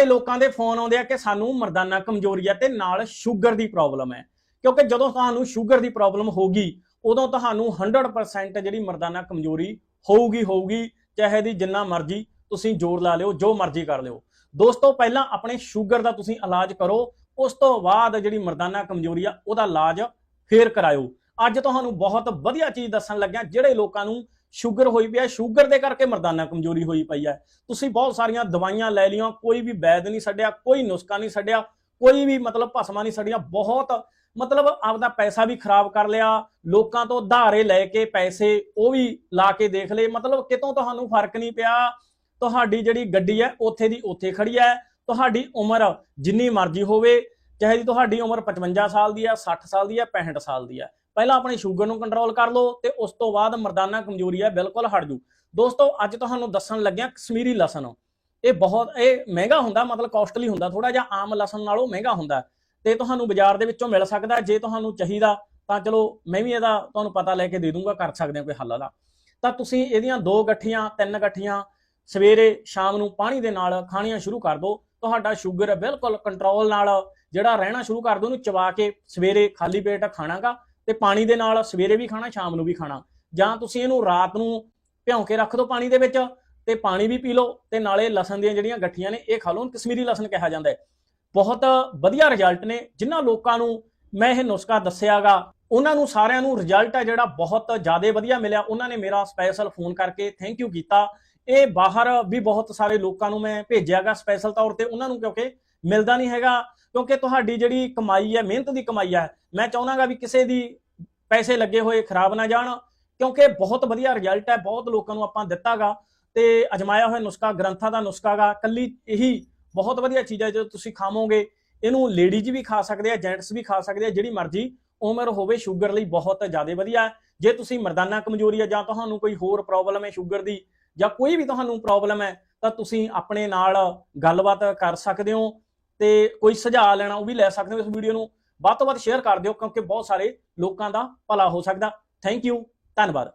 ਸਾਰੇ ਲੋਕਾਂ ਦੇ ਫੋਨ ਆਉਂਦੇ ਆ ਕਿ ਸਾਨੂੰ ਮਰਦਾਨਾ ਕਮਜ਼ੋਰੀ ਆ ਤੇ ਨਾਲ ਸ਼ੂਗਰ ਦੀ ਪ੍ਰੋਬਲਮ ਹੈ। ਕਿਉਂਕਿ ਜਦੋਂ ਤੁਹਾਨੂੰ ਸ਼ੂਗਰ ਦੀ ਪ੍ਰੋਬਲਮ ਹੋਗੀ ਉਦੋਂ ਤੁਹਾਨੂੰ 100% ਜਿਹੜੀ ਮਰਦਾਨਾ ਕਮਜ਼ੋਰੀ ਹੋਊਗੀ ਹੋਊਗੀ, ਚਾਹੇ ਦੀ ਜਿੰਨਾ ਮਰਜ਼ੀ ਤੁਸੀਂ ਜ਼ੋਰ ਲਾ ਲਿਓ, ਜੋ ਮਰਜ਼ੀ ਕਰ ਲਿਓ। ਦੋਸਤੋ, ਪਹਿਲਾਂ ਆਪਣੇ ਸ਼ੂਗਰ ਦਾ ਤੁਸੀਂ ਇਲਾਜ ਕਰੋ, ਉਸ ਤੋਂ ਬਾਅਦ ਜਿਹੜੀ ਮਰਦਾਨਾ ਕਮਜ਼ੋਰੀ ਆ, ਉਹਦਾ ਇਲਾਜ ਫੇਰ ਕਰਾਇਓ। ਅੱਜ ਤੁਹਾਨੂੰ ਬਹੁਤ ਵਧੀਆ ਚੀਜ਼ ਦੱਸਣ ਲੱਗਿਆ, ਜਿਹੜੇ ਲੋਕਾਂ ਨੂੰ ਸ਼ੂਗਰ ਹੋਈ ਪਿਆ ਸ਼ੂਗਰ ਦੇ ਕਰਕੇ ਮਰਦਾਨਾ ਕਮਜ਼ੋਰੀ ਹੋਈ ਪਈ ਹੈ। ਤੁਸੀਂ ਬਹੁਤ ਸਾਰੀਆਂ ਦਵਾਈਆਂ ਲੈ ਲਈਆਂ, ਕੋਈ ਵੀ ਵੈਦ ਨਹੀਂ ਛੱਡਿਆ, ਕੋਈ ਨੁਸਖਾ ਨਹੀਂ ਛੱਡਿਆ, ਕੋਈ ਵੀ ਮਤਲਬ ਭਸਮਾ ਨਹੀਂ ਛੱਡੀਆਂ, ਬਹੁਤ ਮਤਲਬ ਆਪਦਾ ਪੈਸਾ ਵੀ ਖਰਾਬ ਕਰ ਲਿਆ, ਲੋਕਾਂ ਤੋਂ ਧਾਰੇ ਲੈ ਕੇ ਪੈਸੇ ਉਹ ਵੀ ਲਾ ਕੇ ਦੇਖ ਲਏ, ਮਤਲਬ ਕਿਤੋਂ ਤੁਹਾਨੂੰ ਫ਼ਰਕ ਨਹੀਂ ਪਿਆ। ਤੁਹਾਡੀ ਜਿਹੜੀ ਗੱਡੀ ਹੈ, ਉੱਥੇ ਦੀ ਉੱਥੇ ਖੜੀ ਹੈ, ਤੁਹਾਡੀ ਉਮਰ ਜਿੰਨੀ ਮਰਜ਼ੀ ਹੋਵੇ, ਚਾਹੇ ਜੀ ਤੁਹਾਡੀ ਉਮਰ 55 ਸਾਲ ਦੀ ਹੈ 60 ਸਾਲ ਦੀ ਹੈ 65 ਸਾਲ ਦੀ ਹੈ। ਪਹਿਲਾਂ ਆਪਣੀ ਸ਼ੂਗਰ ਨੂੰ ਕੰਟਰੋਲ ਕਰ ਲਓ ਤੇ ਉਸ ਤੋਂ ਬਾਅਦ ਮਰਦਾਨਾ ਕਮਜ਼ੋਰੀ ਹੈ ਬਿਲਕੁਲ ਹਟ ਜੂ ਦੋਸਤੋ, ਅੱਜ ਤੁਹਾਨੂੰ ਦੱਸਣ ਲੱਗਿਆ ਕਸ਼ਮੀਰੀ ਲਸਣ। ਇਹ ਬਹੁਤ, ਇਹ ਮਹਿੰਗਾ ਹੁੰਦਾ, ਮਤਲਬ ਕਾਸਟਲੀ ਹੁੰਦਾ ਥੋੜਾ ਜਿਹਾ ਆਮ ਲਸਣ ਨਾਲੋਂ ਮਹਿੰਗਾ ਹੁੰਦਾ। ਤੇ ਤੁਹਾਨੂੰ ਬਾਜ਼ਾਰ ਦੇ ਵਿੱਚੋਂ ਮਿਲ ਸਕਦਾ, ਜੇ ਤੁਹਾਨੂੰ ਚਾਹੀਦਾ, ਤਾਂ ਚਲੋ ਮੈਂ ਵੀ ਇਹਦਾ ਤੁਹਾਨੂੰ ਪਤਾ ਲੈ ਕੇ ਦੇ ਦੂੰਗਾ, ਕਰ ਸਕਦੇ ਹੋ ਕੋਈ ਹੱਲ ਦਾ ਤਾਂ ਤੁਸੀਂ ਇਹਦੀਆਂ ਦੋ ਗੱਠੀਆਂ, ਤਿੰਨ ਗੱਠੀਆਂ, ਸਵੇਰੇ, ਸ਼ਾਮ ਨੂੰ ਪਾਣੀ ਦੇ ਨਾਲ ਖਾਣੀਆਂ ਸ਼ੁਰੂ ਕਰ ਦਿਓ। ਤੁਹਾਡਾ ਸ਼ੂਗਰ ਬਿਲਕੁਲ ਕੰਟਰੋਲ ਨਾਲ ਜਿਹੜਾ ਰਹਿਣਾ ਸ਼ੁਰੂ ਕਰ ਦਿਓ, ਉਹਨੂੰ ਚਵਾ ਕੇ ਸਵੇਰੇ ਖਾਲੀ ਪੇਟ ਖਾਣਾਗਾ। ਤੇ ਪਾਣੀ ਦੇ ਨਾਲ ਸਵੇਰੇ ਵੀ ਖਾਣਾ, ਸ਼ਾਮ ਨੂੰ ਵੀ ਖਾਣਾ। ਜਾਂ ਤੁਸੀਂ ਇਹਨੂੰ ਰਾਤ ਨੂੰ ਭਿਉਂ ਕੇ ਰੱਖ ਦਿਓ ਪਾਣੀ ਦੇ ਵਿੱਚ ਤੇ ਪਾਣੀ ਵੀ ਪੀ ਲਓ ਤੇ ਨਾਲੇ ਲਸਣ ਦੀਆਂ ਜਿਹੜੀਆਂ ਗੱਠੀਆਂ ਨੇ, ਇਹ ਖਾ ਲਓ। ਕਸ਼ਮੀਰੀ ਲਸਣ ਕਿਹਾ ਜਾਂਦਾ ਹੈ। ਬਹੁਤ ਵਧੀਆ ਰਿਜ਼ਲਟ ਨੇ। ਜਿਨ੍ਹਾਂ ਲੋਕਾਂ ਨੂੰ ਮੈਂ ਇਹ ਨੁਸਖਾ ਦੱਸਿਆਗਾ, ਉਹਨਾਂ ਨੂੰ ਸਾਰਿਆਂ ਨੂੰ ਰਿਜ਼ਲਟ ਆ ਜਿਹੜਾ ਬਹੁਤ ਜ਼ਿਆਦਾ ਵਧੀਆ ਮਿਲਿਆ। ਉਹਨਾਂ ਨੇ ਮੇਰਾ ਸਪੈਸ਼ਲ ਫੋਨ ਕਰਕੇ ਥੈਂਕ ਯੂ ਕੀਤਾ। ਇਹ ਬਾਹਰ ਵੀ ਬਹੁਤ ਸਾਰੇ ਲੋਕਾਂ ਨੂੰ ਮੈਂ ਭੇਜਿਆਗਾ ਸਪੈਸ਼ਲ ਤੌਰ ਤੇ। ਉਹਨਾਂ ਨੂੰ ਕਿਉਂਕਿ ਮਿਲਦਾ ਨਹੀਂ ਹੈਗਾ, ਕਿਉਂਕਿ ਤੁਹਾਡੀ ਜਿਹੜੀ ਕਮਾਈ ਹੈ, ਮਿਹਨਤ ਦੀ ਕਮਾਈ ਹੈ, ਮੈਂ ਚਾਹੁੰਦਾਗਾ ਵੀ ਕਿਸੇ ਦੀ ਪੈਸੇ ਲੱਗੇ ਹੋਏ ਖਰਾਬ ਨਾ ਜਾਣ, ਕਿਉਂਕਿ ਬਹੁਤ ਵਧੀਆ ਰਿਜ਼ਲਟ ਹੈ, ਬਹੁਤ ਲੋਕਾਂ ਨੂੰ ਆਪਾਂ ਦਿੱਤਾਗਾ, ਤੇ ਅਜਮਾਇਆ ਹੋਇਆ ਨੁਸਖਾ, ਗ੍ਰੰਥਾਂ ਦਾ ਨੁਸਖਾਗਾ ਕੱਲੀ ਇਹੀ ਬਹੁਤ ਵਧੀਆ ਚੀਜ਼ ਹੈ ਜੋ ਤੁਸੀਂ ਖਾਵੋਗੇ, ਇਹਨੂੰ ਲੇਡੀਜ਼ ਵੀ ਖਾ ਸਕਦੇ ਆ ਜੈਂਟਸ ਵੀ ਖਾ ਸਕਦੇ ਆ, ਜਿਹੜੀ ਮਰਜ਼ੀ ਉਮਰ ਹੋਵੇ ਸ਼ੂਗਰ ਲਈ ਬਹੁਤ ਜ਼ਿਆਦਾ ਵਧੀਆ ਜੇ ਤੁਸੀਂ ਮਰਦਾਨਾ ਕਮਜ਼ੋਰੀ ਹੈ ਜਾਂ ਤੁਹਾਨੂੰ ਕੋਈ ਹੋਰ ਪ੍ਰੋਬਲਮ ਹੈ ਸ਼ੂਗਰ ਦੀ ਜਾਂ ਕੋਈ ਵੀ ਤੁਹਾਨੂੰ ਪ੍ਰੋਬਲਮ ਹੈ, ਤਾਂ ਤੁਸੀਂ ਆਪਣੇ ਨਾਲ ਗੱਲਬਾਤ ਕਰ ਸਕਦੇ ਹੋ। ਤੇ ਕੋਈ ਸੁਝਾਅ ਲੈਣਾ ਉਹ ਵੀ ਲੈ ਸਕਦੇ ਹੋ ਇਸ ਵੀਡੀਓ ਨੂੰ। ਵੱਧ ਤੋਂ ਵੱਧ ਸ਼ੇਅਰ ਕਰ ਦਿਓ ਕਿਉਂਕਿ ਬਹੁਤ ਸਾਰੇ ਲੋਕਾਂ ਦਾ ਭਲਾ ਹੋ ਸਕਦਾ। ਥੈਂਕ ਯੂ ਧੰਨਵਾਦ।